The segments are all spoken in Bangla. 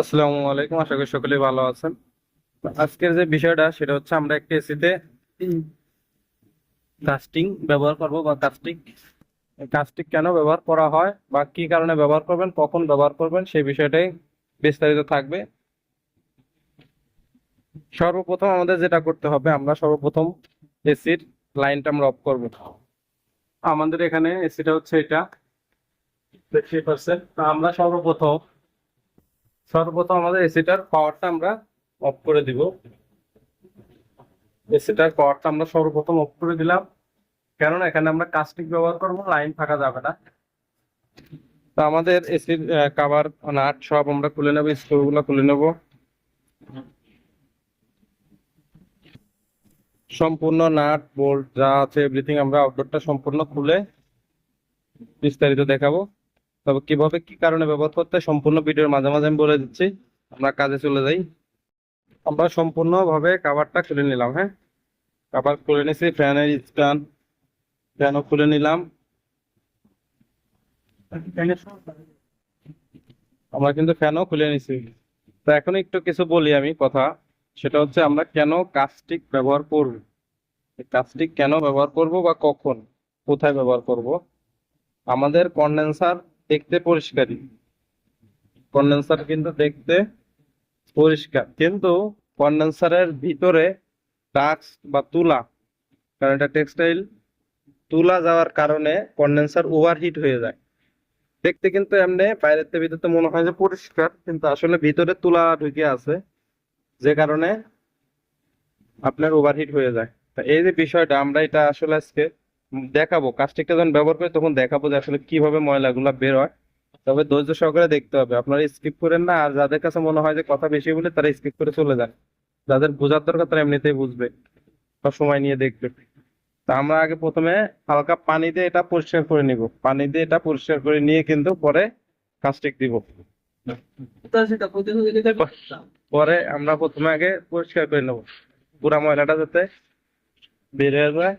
আসসালামু আলাইকুম, আশা করি সকলেই ভালো আছেন। আজকের যে বিষয়টা, সেটা হচ্ছে আমরা একটা এসিতে কাস্টিং ব্যবহার করব বা কাস্টিং কাস্টিং কেন ব্যবহার করা হয় বা কি কারণে ব্যবহার করবেন, কখন ব্যবহার করবেন, সেই বিষয়টাই বিস্তারিত থাকবে। সর্বপ্রথম আমাদের যেটা করতে হবে, আমরা সর্বপ্রথম এসির লাইনটা আমরা অফ করব। আমাদের এখানে এসিটা হচ্ছে এটা। আমরা সর্বপ্রথম সর্বপ্রথম আমাদের এসিটার পাওয়ারটা আমরা অফ করে দিব। এসিটার পাওয়ারটা আমরা সর্বপ্রথম অফ করে দিলাম। কেননা এখানে আমরা কাস্টিক ব্যবহার করব লাইন থাকা যাবে না। তো আমাদের এসির কাভার নাট সব আমরা খুলে নেব স্ক্রুগুলো খুলে নেব। সম্পূর্ণ নাট বোল্ট যা আছে এভরিথিং আমরা আউটডোরটা সম্পূর্ণ খুলে বিস্তারিত দেখাবো। তবে কীভাবে কি কারণে ব্যবহার করতে সম্পূর্ণ ভিডিওর মাঝে মাঝে আমি বলে দিচ্ছি। আমরা কাজে চলে যাই। আমরা সম্পূর্ণভাবে কাভারটা খুলে নিলাম হ্যাঁ? কাভার খুলে নিছি ফ্যানের স্ট্যান্ড ফ্যানও খুলে নিলাম। আমরা কিন্তু ফ্যানও খুলে নিছি। তো এখন একটু কিছু বলি আমি কথা। সেটা হচ্ছে আমরা কেন কাস্টিক ব্যবহার করব? কাস্টিক কেন ব্যবহার করব বা কখন? কোথায় ব্যবহার করব? আমাদের কন্ডেন্সার দেখতে পরিষ্কারই। কন্ডেন্সার কিন্তু দেখতে পরিষ্কার। কিন্তু কন্ডেন্সারের ভিতরে ডাস্ট বা তুলা, কারণ এটা টেক্সটাইল তুলা যাওয়ার কারণে কন্ডেন্সার ওভারহিট হয়ে যায়। দেখতে কিন্তু এমনি বাইরের থেকে ভিতরে মনে হয় যে পরিষ্কার, কিন্তু আসলে ভিতরে তুলা ঢুকে আছে, যে কারণে আপনার ওভারহিট হয়ে যায়। তা এই যে বিষয়টা, আমরা এটা আসলে আজকে দেখাবো। কাস্টিকটা যখন ব্যবহার করি তখন দেখাবো যে আসলে কীভাবে ময়লাগুলো বের হয়। তবে ধৈর্য সহকারে দেখতে হবে। আপনারা স্কিপ করেন না। আর যাদের কাছে মনে হয় যে কথা বেশি বলে তারা স্কিপ করে চলে যান। যাদের বোঝার দরকার তারা এমনিতেই বুঝবে বা সময় নিয়ে দেখবে। তা আমরা আগে প্রথমে হালকা পানি দিয়ে এটা পরিষ্কার করে নিব। পানি দিয়ে এটা পরিষ্কার করে নিয়ে কিন্তু পরে কাস্টিক দিব। পরে আমরা প্রথমে আগে পরিষ্কার করে নেব। পুরা ময়লাটা যাতে বের হয়ে যায়।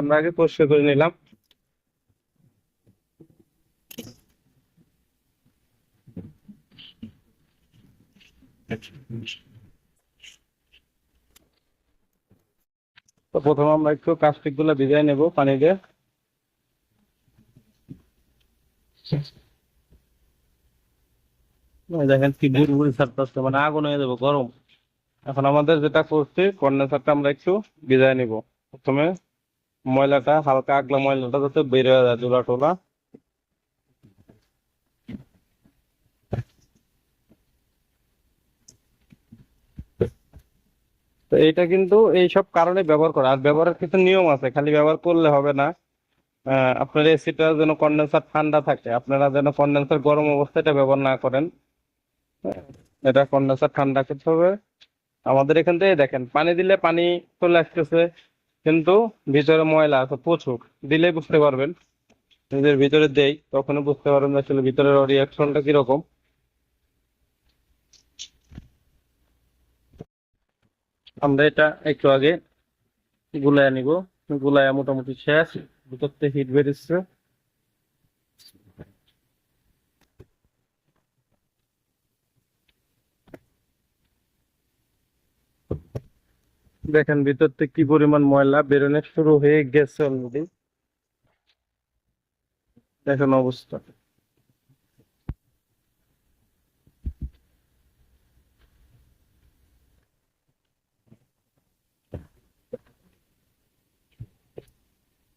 আমরা পরিষ্কার করে নিলাম। তো প্রথমে আমরা একটু কাস্টিকগুলা ভিজাই নেব পানি দিয়ে। দেখেন কি বুড়বুড়ি ছাড়তেছে মানে আগুন হয়ে যাবে, গরম। এখন আমাদের যেটা করছি কন্ডেন্সারটা আমরা একটু ভিজাই নিব। প্রথমে ময়লাটা, হালকা আগলা ময়লাটা যাতে বের হয়ে যায় চুলা টোলা তো এটা কিন্তু এইসব কারণে ব্যবহার করা। আর ব্যবহারের কিছু নিয়ম আছে, খালি ব্যবহার করলে হবে না। আপনার এসিটা যেন কন্ডেন্সার ঠান্ডা থাকে, আপনারা যেন কন্ডেন্সার গরম অবস্থায় এটা ব্যবহার না করেন। এটা কন্ডেন্সার ঠান্ডা করতে হবে। আমাদের এখান থেকে দেখেন, পানি দিলে পানি চলে আসতেছে, কিন্তু ভিতরে ময়লা আছে প্রচুর দিলেই বুঝতে পারবেন। নিজের ভিতরে দেই তখন বুঝতে পারবেন আসলে ভিতরের রিয়াকশনটা কীরকম। আমরা এটা একটু আগে গুলায় নিব। গুলায় মোটামুটি শেষ, ভিতর থেকে হিট বেরিয়েছে। দেখেন ভিতর থেকে কি পরিমাণ ময়লা বেরোনো শুরু হয়ে গেছে অলরেডি দেখেন অবস্থা।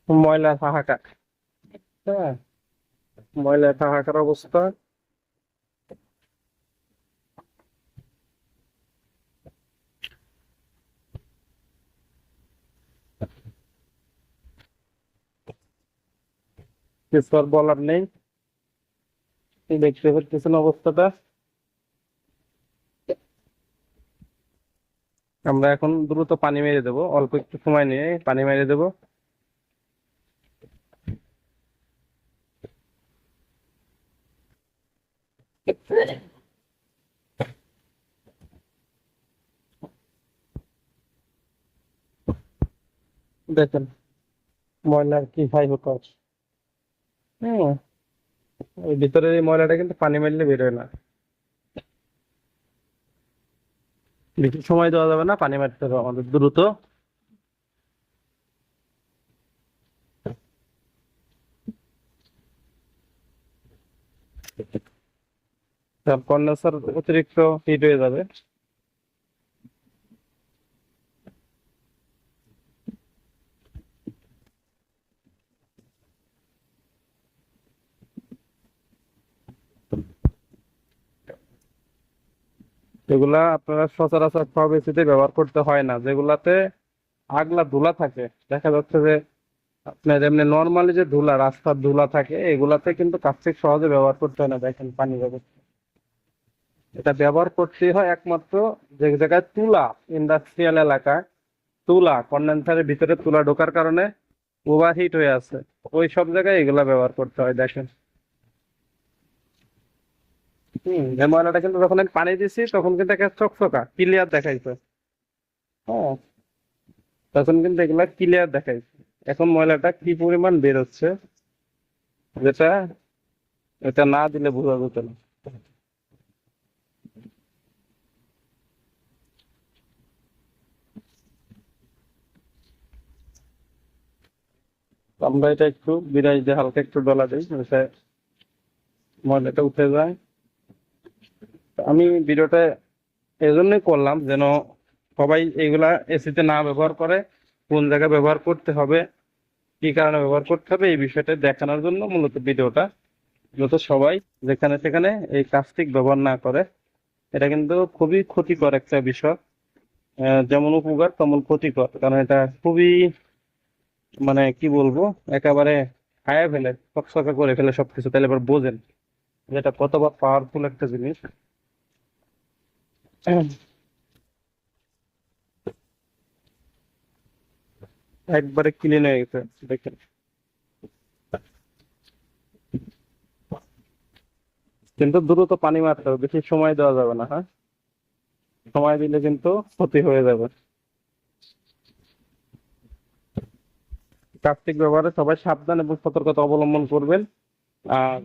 ময়লা হাহাকার। হ্যাঁ ময়লা হাহাকার অবস্থা। কিছু আর বলার নেই। দেখতে পাচ্ছেন অবস্থাটা। আমরা এখন দ্রুত পানি মেরে দেবো। অল্প একটু সময় নিয়ে পানি মেরে দেবো। দেখেন ময়লার কি হাই হতো হুম। এই ভিতরের এই ময়লাটা কিন্তু পানি মারলে বেরোয় না। বেশি সময় দেওয়া যাবে না পানি মারতে হবে আমাদের দ্রুত। কন্ডেন্সার অতিরিক্ত হিট হয়ে যাবে। এগুলা আপনারা সচরাচর এসিতে ব্যবহার করতে হয় না, যেগুলাতে আগলা ধুলা থাকে। দেখা যাচ্ছে যে আপনার এমনি নর্মালি যে ধুলা, রাস্তার ধুলা থাকে, এগুলাতে কিন্তু কাস্টিক সহজে ব্যবহার করতে হয় না, দেখেন পানি ব্যবস্থা এটা ব্যবহার করতে হয় একমাত্র যে জায়গায় তুলা ইন্ডাস্ট্রিয়াল এলাকায় তুলা কন্ডেন্সারের ভিতরে তুলা ঢোকার কারণে ওভারহিট হয়ে আছে। ওই সব জায়গায় এগুলা ব্যবহার করতে হয়, দেখেন। হম ময়লাটা কিন্তু যখন আমি পানি দিছি তখন কিন্তু একটা চকচকা ক্লিয়ার দেখাইছে। হ্যাঁ। তখন কিন্তু এগুলা ক্লিয়ার দেখাইছে। এখন ময়লাটা কি পরিমাণ বেরোচ্ছে যেটা এটা না দিলে বোঝা যেত না। আমরা এটা একটু বিরাজ দিয়ে হালকা একটু ডলা দিই ময়লাটা উঠে যায়। আমি ভিডিওটা এজন্যই করলাম যেন সবাই এগুলা এসিতে না ব্যবহার করে, কোন জায়গায় ব্যবহার করতে হবে, কি কারণে ব্যবহার করতে হবে, এই বিষয়টা দেখানোর জন্য মূলত ভিডিওটা। মূলত সবাই যেখানে সেখানে এই কাস্টিক ব্যবহার না করে, এটা কিন্তু খুবই ক্ষতিকর একটা বিষয়। যেমন উপকার তেমন ক্ষতিকর, কারণ এটা খুবই মানে কি বলব, একেবারে খায়া ফেলে চকচকা করে ফেলে সবকিছু, তাহলে এবার বোঝেন যেটা কতবার পাওয়ারফুল একটা জিনিস। একবারে ক্লিন হয়ে গেছে, দেখেন। কিন্তু দ্রুত পানি মারতে হবে, বেশি সময় দেওয়া যাবে না হ্যাঁ? সময় দিলে কিন্তু ক্ষতি হয়ে যাবে। প্লাস্টিক ব্যবহারে সবাই সাবধান এবং সতর্কতা অবলম্বন করবেন। আর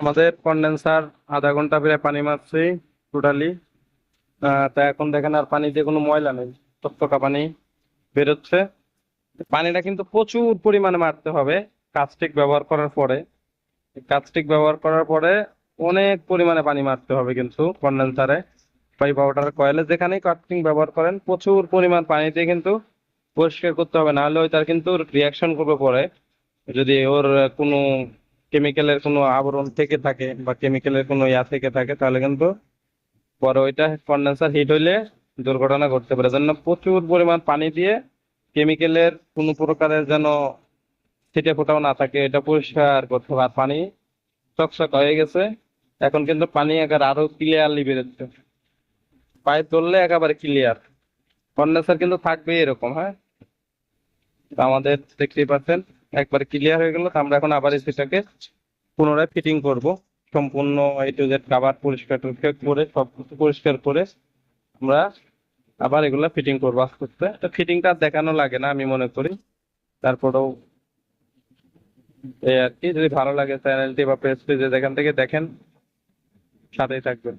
আমাদের কন্ডেন্সার আধা ঘণ্টা প্রায় পানি মারছি টোটালি তা এখন দেখেন আর পানিতে কোনো ময়লা নেই, টকটকা পানি বেরোচ্ছে। পানিটা কিন্তু প্রচুর পরিমাণে মারতে হবে কাস্টিক ব্যবহার করার পরে। কাস্টিক ব্যবহার করার পরে অনেক পরিমাণে পানি মারতে হবে কিন্তু কন্ডেন্সারে পাই পাউডার কয়েলে যেখানেই কাস্টিং ব্যবহার করেন, প্রচুর পরিমাণ পানি দিয়ে কিন্তু পরিষ্কার করতে হবে, নাহলে ওই তার কিন্তু রিয়াকশন করবে পরে। যদি ওর কোনো কেমিক্যালের কোনো আবরণ থেকে থাকে বা কেমিক্যালের কোনো ইয়া থেকে থাকে, তাহলে কিন্তু পরে ওইটা কন্ডেন্সার হিট হইলে দুর্ঘটনা ঘটতে পারে। জন্য প্রচুর পরিমাণ পানি দিয়ে কেমিক্যালের কোনো প্রকারের যেন ছিটে ফোটাও না থাকে, এটা পরিষ্কার করতে হবে। আর পানি চকচক হয়ে গেছে, এখন কিন্তু পানি একেবারে আরও ক্লিয়ারলি বেরোচ্ছে। পায়ে ধরলে একেবারে ক্লিয়ার কন্ডেন্সার কিন্তু থাকবে এরকম হ্যাঁ? আমাদের দেখতেই পাচ্ছেন। একবারে ক্লিয়ার হয়ে গেল আমরা এখন আবার এসিটাকে পুনরায় ফিটিং করব। সম্পূর্ণ এ টু জেড কাভার পরিষ্কার টরিষ্কার করে সব কিছু পরিষ্কার করে আমরা আবার এগুলা ফিটিং করব আস্তে আস্তে। তো ফিটিংটা দেখানো লাগে না, আমি মনে করি। তারপরেও এই আর কি, যদি ভালো লাগে চ্যানেলটি বা পেজ পেজে যেখান থেকে দেখেন, সাথেই থাকবেন।